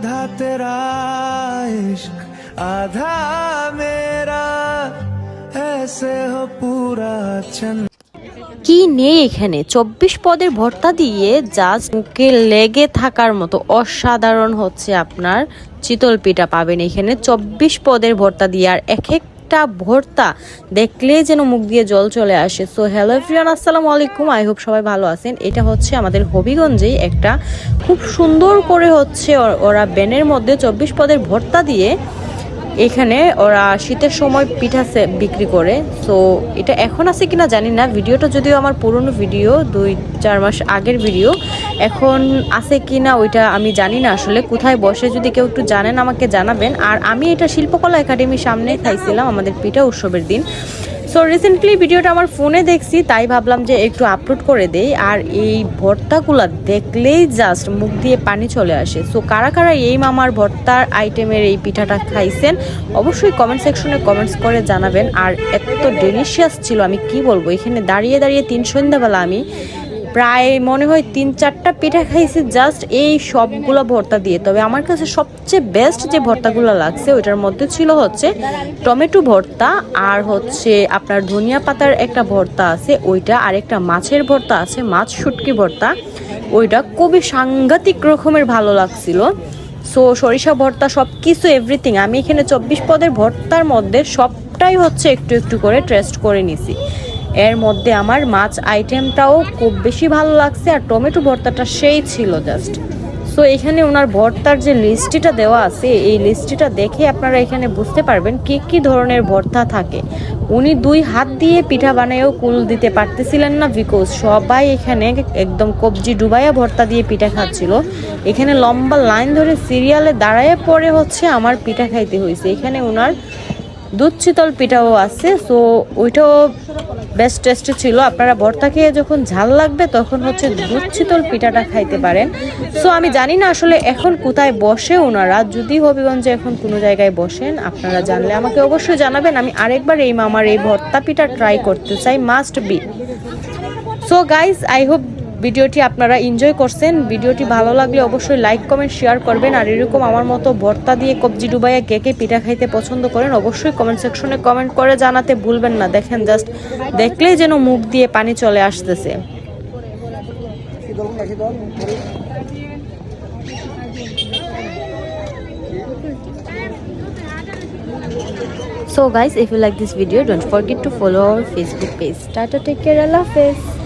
आधा तेरा इश्क आधा मेरा ऐसे हो पूरा चंद কি নেই এখানে চব্বিশ পদের ভর্তা দিয়ে জাস্ট মুখে লেগে থাকার মতো অসাধারণ হচ্ছে আপনার চিতল পিঠা পাবেন এখানে চব্বিশ পদের ভর্তা দিয়ে আর এক একটা ভর্তা দেখলেই যেন মুখ দিয়ে জল চলে আসে। সো হ্যালো ফ্রিয়ান আসসালামু আলাইকুম। আই হোপ সবাই ভালো আছেন। এটা হচ্ছে আমাদের হবিগঞ্জেই একটা খুব সুন্দর করে হচ্ছে ওর- ওরা ব্যানের মধ্যে চব্বিশ পদের ভর্তা দিয়ে এখানে ওরা শীতের সময় পিঠা বিক্রি করে। সো এটা এখন আছে কিনা জানি না। ভিডিওটা যদিও আমার পুরনো ভিডিও, দুই, চার মাস আগের ভিডিও। এখন আছে কিনা ওইটা আমি জানি না আসলে। কোথায় বসে যদি কেউ একটু জানেন আমাকে জানাবেন। আর আমি এটা শিল্পকলা একাডেমির সামনে খাইছিলাম আমাদের পিঠা উৎসবের দিন। সো রিসেন্টলি ভিডিওটা আমার ফোনে দেখছি, তাই ভাবলাম যে একটু আপলোড করে দেই। আর এই ভর্তাগুলো দেখলেই জাস্ট মুখ দিয়ে পানি চলে আসে। সো কারা কারা এই মামার ভর্তার আইটেমের এই পিঠাটা খাইছেন, অবশ্যই কমেন্ট সেকশনে কমেন্টস করে জানাবেন। আর এত ডেলিশিয়াস ছিল, আমি কি বলব? এখানে দাঁড়িয়ে দাঁড়িয়ে তিন সন্ধ্যাবেলা আমি প্রায় মনে হয় তিন চারটা পিঠা খাইছি জাস্ট এই সবগুলো ভর্তা দিয়ে। তবে আমার কাছে সবচেয়ে বেস্ট যে ভর্তাগুলো লাগছে, ওইটার মধ্যে ছিল হচ্ছে টমেটো ভর্তা আর হচ্ছে আপনার ধনিয়া পাতার একটা ভর্তা আছে, ওইটা আর একটা মাছের ভর্তা আছে, মাছ শুটকি ভর্তা। ওইটা খুবই সাংঘাতিক রকমের ভালো লাগছিল। সো সরিষা ভর্তা সব কিছু এভরিথিং আমি এখানে চব্বিশ পদের ভর্তার মধ্যে সবটাই হচ্ছে একটু একটু করে টেস্ট করে নিছি। এর মধ্যে আমার মাছ আইটেমটাও খুব বেশি ভালো লাগছে আর টমেটো ভর্তাটা সেই ছিল জাস্ট সো এখানে ওনার ভর্তার যে লিস্টিটা দেওয়া আছে, এই লিস্টিটা দেখে আপনারা এখানে বুঝতে পারবেন কি কি ধরনের ভর্তা থাকে। উনি দুই হাত দিয়ে পিঠা বানায়ও কুল দিতে পারতেছিলেন না বিকজ সবাই এখানে একদম কবজি ডুবাইয়া ভর্তা দিয়ে পিঠা খাচ্ছিল। এখানে লম্বা লাইন ধরে সিরিয়ালে দাঁড়ায় পরে হচ্ছে আমার পিঠা খাইতে হয়েছে এখানে ওনার দুধ শীতল পিঠাও আছে সো ওইটাও বেস্ট টেস্টি ছিল। আপনারা ভর্তা খেয়ে যখন ঝাল লাগবে, তখন হচ্ছে দুধ শীতল পিঠাটা খাইতে পারেন। সো আমি জানি না আসলে এখন কোথায় বসে ওনারা। যদি হবিগঞ্জে এখন কোনো জায়গায় বসেন, আপনারা জানলে আমাকে অবশ্যই জানাবেন। আমি আরেকবার এই মামার এই ভর্তা পিঠা ট্রাই করতে চাই must be so guys I hope ভিডিওটি আপনারা এনজয় করছেন। ভিডিওটি ভালো লাগলে অবশ্যই লাইক কমেন্ট শেয়ার করবেন। আর এরকম আমার মতো ভর্তা দিয়ে কবজি ডুবাইয়া কে কে পিঠা খাইতে পছন্দ করেন অবশ্যই কমেন্ট সেকশনে কমেন্ট করে জানাতে ভুলবেন না। দেখেন জাস্ট দেখলেই যেন মুখ দিয়ে পানি চলে আসতেছে। So guys, if you like this video, don't forget to follow our Facebook page. Tata, take care, Allah Hafiz.